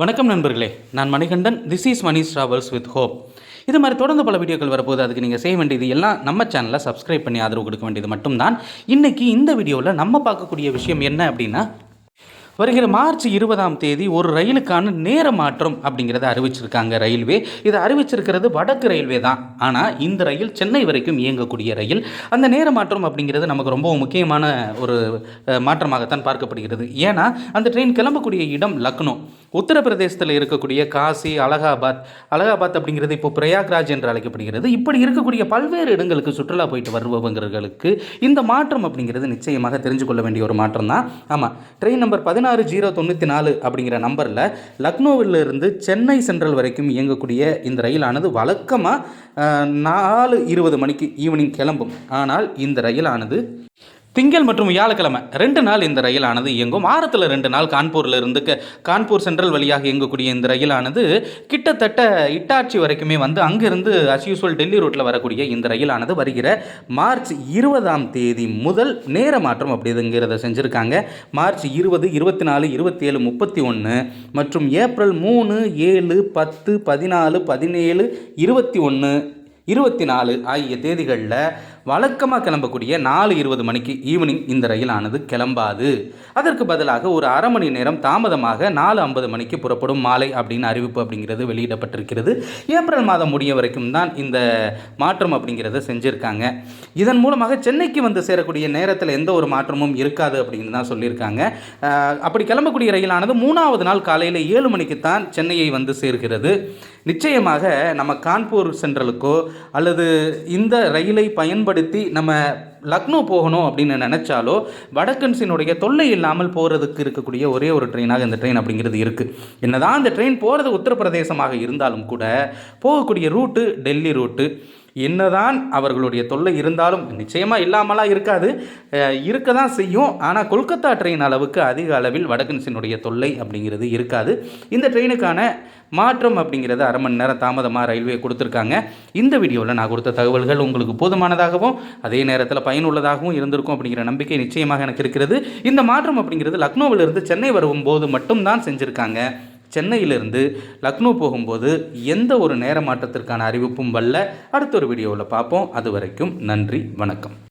வணக்கம் நண்பர்களே. நான் Manikandan. This is Mani travels with hope இது மாதிரி தொடர்ந்து பல வீடியோக்கள் வரப்போது அதுக்கு நீங்கள் செய்ய வேண்டியது எல்லாம் நம்ம சேனலில் சப்ஸ்கிரைப் பண்ணி ஆதரவு கொடுக்க வேண்டியது மட்டும்தான். இன்றைக்கி இந்த வீடியோவில் நம்ம பார்க்கக்கூடிய விஷயம் என்ன அப்படின்னா வருகிற மார்ச் இருபதாம் தேதி ஒரு ரயிலுக்கான நேர மாற்றம் அப்படிங்கிறத அறிவிச்சிருக்காங்க ரயில்வே. இதை அறிவிச்சிருக்கிறது வடக்கு ரயில்வே தான். ஆனால் இந்த ரயில் சென்னை வரைக்கும் இயங்கக்கூடிய ரயில். அந்த நேர மாற்றம் அப்படிங்கிறது நமக்கு ரொம்ப முக்கியமான ஒரு மாற்றமாகத்தான் பார்க்கப்படுகிறது. ஏன்னா அந்த ட்ரெயின் கிளம்பக்கூடிய இடம் லக்னோ. உத்தரப்பிரதேசத்தில் இருக்கக்கூடிய காசி அலகாபாத் அலகாபாத் அப்படிங்கிறது இப்போ பிரயாக்ராஜ் என்று அழைக்கப்படுகிறது. இப்படி இருக்கக்கூடிய பல்வேறு இடங்களுக்கு சுற்றுலா போயிட்டு வருபவங்களுக்கு இந்த மாற்றம் அப்படிங்கிறது நிச்சயமாக தெரிஞ்சு கொள்ள வேண்டிய ஒரு மாற்றம் தான். ஆமாம் ட்ரெயின் நம்பர் பதினாறு ஜீரோ தொண்ணூற்றி நாலு அப்படிங்கிற நம்பரில் லக்னோவிலிருந்து சென்னை சென்ட்ரல் வரைக்கும் இயங்கக்கூடிய இந்த ரயிலானது வழக்கமாக நாலு இருபது மணிக்கு ஈவினிங் கிளம்பும். ஆனால் இந்த ரயிலானது திங்கள் மற்றும் வியாழக்கிழமை ரெண்டு நாள் இந்த ரயிலானது இயங்கும். வாரத்தில் ரெண்டு நாள் கான்பூரில் இருந்து கான்பூர் சென்ட்ரல் வழியாக இயங்கக்கூடிய இந்த ரயிலானது கிட்டத்தட்ட இட்டாட்சி வரைக்குமே வந்து அங்கிருந்து அஸ் யூஸ்வல் டெல்லி ரூட்டில் வரக்கூடிய இந்த ரயிலானது வருகிற மார்ச் இருபதாம் தேதி முதல் நேர மாற்றம் அப்படிங்கிறத செஞ்சுருக்காங்க. மார்ச் இருபது இருபத்தி நாலு இருபத்தி ஏழு முப்பத்தி ஒன்று மற்றும் ஏப்ரல் மூணு ஏழு பத்து பதினாலு பதினேழு இருபத்தி ஒன்று இருபத்தி நாலு ஆகிய தேதிகளில் வழக்கமாக கிளம்பக்கூடிய நாலு இருபது மணிக்கு ஈவினிங் இந்த ரயிலானது கிளம்பாது. அதற்கு பதிலாக ஒரு அரை மணி நேரம் தாமதமாக நாலு ஐம்பது மணிக்கு புறப்படும் மாலை அப்படின்னு அறிவிப்பு அப்படிங்கிறது வெளியிடப்பட்டிருக்கிறது. ஏப்ரல் மாதம் முடிய வரைக்கும் தான் இந்த மாற்றம் அப்படிங்கிறத செஞ்சுருக்காங்க. இதன் மூலமாக சென்னைக்கு வந்து சேரக்கூடிய நேரத்தில் எந்த ஒரு மாற்றமும் இருக்காது அப்படின்னு தான் சொல்லியிருக்காங்க. அப்படி கிளம்பக்கூடிய ரயிலானது மூணாவது நாள் காலையில் ஏழு மணிக்கு தான் சென்னையை வந்து சேர்கிறது. நிச்சயமாக நம்ம கான்பூர் சென்ட்ரலுக்கோ அல்லது இந்த ரயிலை பயன்படுத்தி நம்ம லக்னோ போகணும் அப்படின்னு நினச்சாலோ வடக்கன்ஸினுடைய தொல்லை இல்லாமல் போகிறதுக்கு இருக்கக்கூடிய ஒரே ஒரு ட்ரெயினாக இந்த ட்ரெயின் அப்படிங்கிறது இருக்குது என்னதான் அந்த ட்ரெயின் போகிறது உத்தரப்பிரதேசமாக இருந்தாலும் கூட போகக்கூடிய ரூட்டு டெல்லி ரூட்டு. என்னதான் அவர்களுடைய தொல்லை இருந்தாலும் நிச்சயமாக இல்லாமலாம் இருக்காது. இருக்க தான் செய்யும். ஆனால் கொல்கத்தா ட்ரெயின் அளவுக்கு அதிக அளவில் வடக்கன்ஸினுடைய தொல்லை அப்படிங்கிறது இருக்காது. இந்த ட்ரெயினுக்கான மாற்றம் அப்படிங்கிறது அரை மணி நேரம் தாமதமாக ரயில்வே கொடுத்துருக்காங்க. இந்த வீடியோவில் நான் கொடுத்த தகவல்கள் உங்களுக்கு போதுமானதாகவும் அதே நேரத்தில் பயனுள்ளதாகவும் இருந்திருக்கும் அப்படிங்கிற நம்பிக்கை நிச்சயமாக எனக்கு இருக்கிறது. இந்த மாற்றம் அப்படிங்கிறது லக்னோவிலிருந்து சென்னை வரும்போது மட்டும்தான் செஞ்சுருக்காங்க. சென்னையிலிருந்து லக்னோ போகும்போது எந்த ஒரு நேர மாற்றத்திற்கான அறிவிப்பும் வரல. அடுத்த ஒரு வீடியோவில் பார்ப்போம். அது வரைக்கும் நன்றி வணக்கம்.